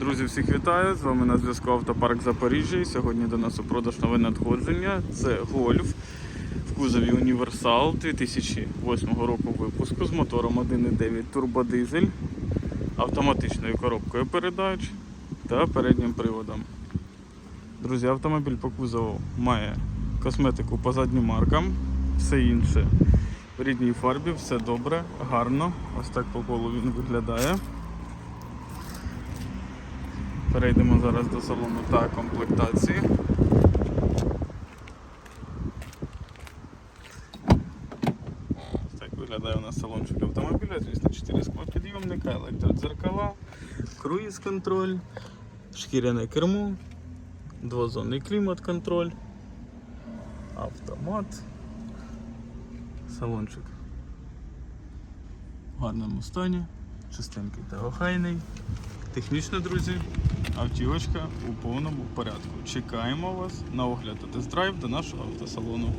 Друзі, всіх вітаю! З вами на зв'язку Автопарк Запоріжжя. І сьогодні до нас у продаж нове надходження. Це Гольф в кузові Універсал 2008 року випуску з мотором 1.9 турбодизель, автоматичною коробкою передач та переднім приводом. Друзі, автомобіль по кузову має косметику по заднім маркам, все інше в рідній фарбі, все добре, гарно. Ось так по колу він виглядає. Перейдемо зараз до салону та комплектації. Так виглядає у нас салончик автомобіля, звісно, 4 склопідйомника, електродзеркала, круїз контроль, шкіряне кермо, двозонний клімат-контроль, автомат, салончик в гарному стані, чистенький та охайний. Технічно, друзі, автівочка у повному порядку. Чекаємо вас на огляд та тест-драйв до нашого автосалону.